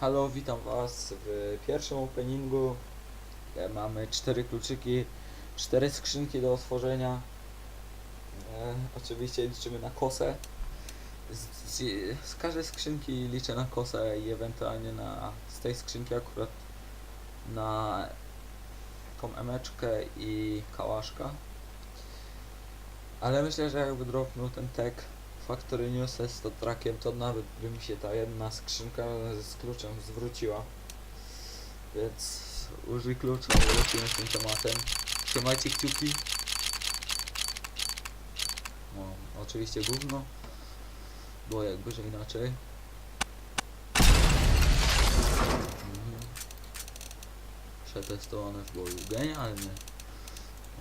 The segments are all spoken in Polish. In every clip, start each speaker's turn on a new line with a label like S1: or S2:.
S1: Halo, witam Was w pierwszym openingu. E, Mamy cztery kluczyki, cztery skrzynki do otworzenia. E, oczywiście liczymy na kosę. Z, z, z każdej skrzynki liczę na kosę i ewentualnie na z tej skrzynki akurat na tą emeczkę i kałaszka. Ale myślę, że jakby dropnął ten tag Factory News z to trackiem, to nawet by mi się ta jedna skrzynka z kluczem zwróciła. Więc użyj klucza, bo lecimy z tym tematem. Trzymajcie kciuki. No, oczywiście gówno. Bo jakby, że inaczej. Mhm. Przetestowane w boju. Genialnie.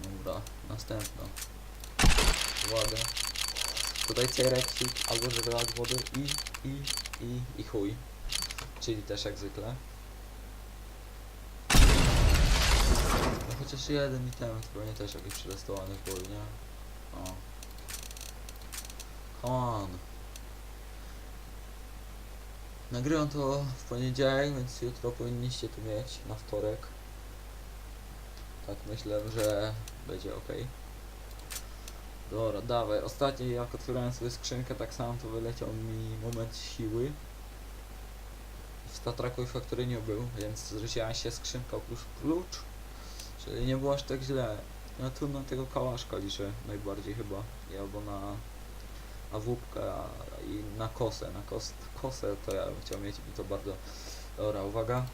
S1: Dobra, następna. Uwaga. Tutaj Cyrexik albo żywiołak wody i, i, i, i chuj. Czyli też jak zwykle. No chociaż jeden item, pewnie też jakiś przetestowany w boju, nie? O. Come on. Nagrywam to w poniedziałek, więc jutro powinniście tu mieć, na wtorek. Tak myślę, że będzie ok. Dobra, dawaj. Ostatnio jak otwierałem sobie skrzynkę, tak samo to wyleciał mi moment siły. W Tatraku i Factory nie był, więc zrzuciła się skrzynka plus klucz. Czyli nie było aż tak źle. Ja tu na tego kałaszka liczę najbardziej chyba. I albo na awupkę i na kosę. Na kos, kosę to ja bym chciał mieć i to bardzo... Dobra, uwaga.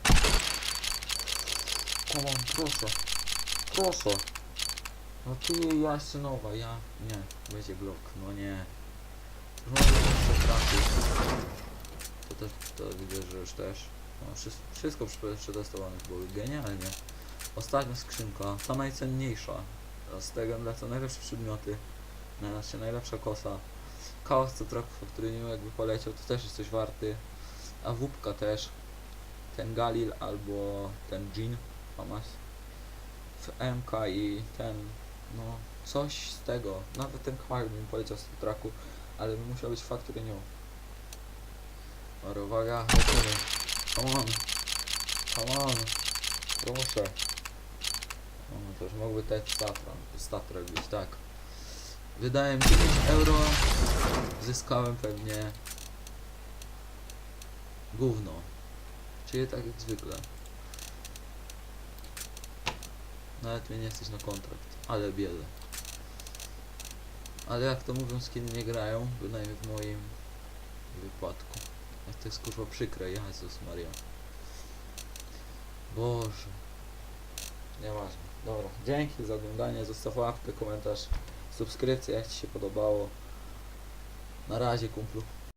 S1: Come on, proszę. Proszę. No ty jasynowa, ja... Nie, będzie Glock, no nie. No trafił. To też, to widzę, że już też. No, wszystko, wszystko prze- przetestowane było genialnie. Ostatnia skrzynka, ta najcenniejsza. Z tego lecą najlepsze przedmioty. Znaczy najlepsza kosa. Kałas co traków, który nie jakby poleciał, to też jest coś warty. A wupka też. Ten Galil albo ten Jean. Famas. W MK i ten no, coś z tego. Nawet ten kmak bym poleciał z traku, ale musiał być Factory New. Dobra, uwaga, lecimy. Come on. Come on. Proszę. O, to już mógłby ten Statra, Statra być, tak. Wydałem 9 euro. Zyskałem pewnie gówno. Czyli tak jak zwykle. Nawet mnie nie jesteś na kontrakt, ale biele. Ale jak to mówią, skiny nie grają, bynajmniej w moim wypadku. Jak to jest kurwa przykre, Jezus Maria. Boże. Nieważne. Dobra, dzięki za oglądanie, zostaw łapkę, komentarz, subskrypcję jak Ci się podobało. Na razie kumplu.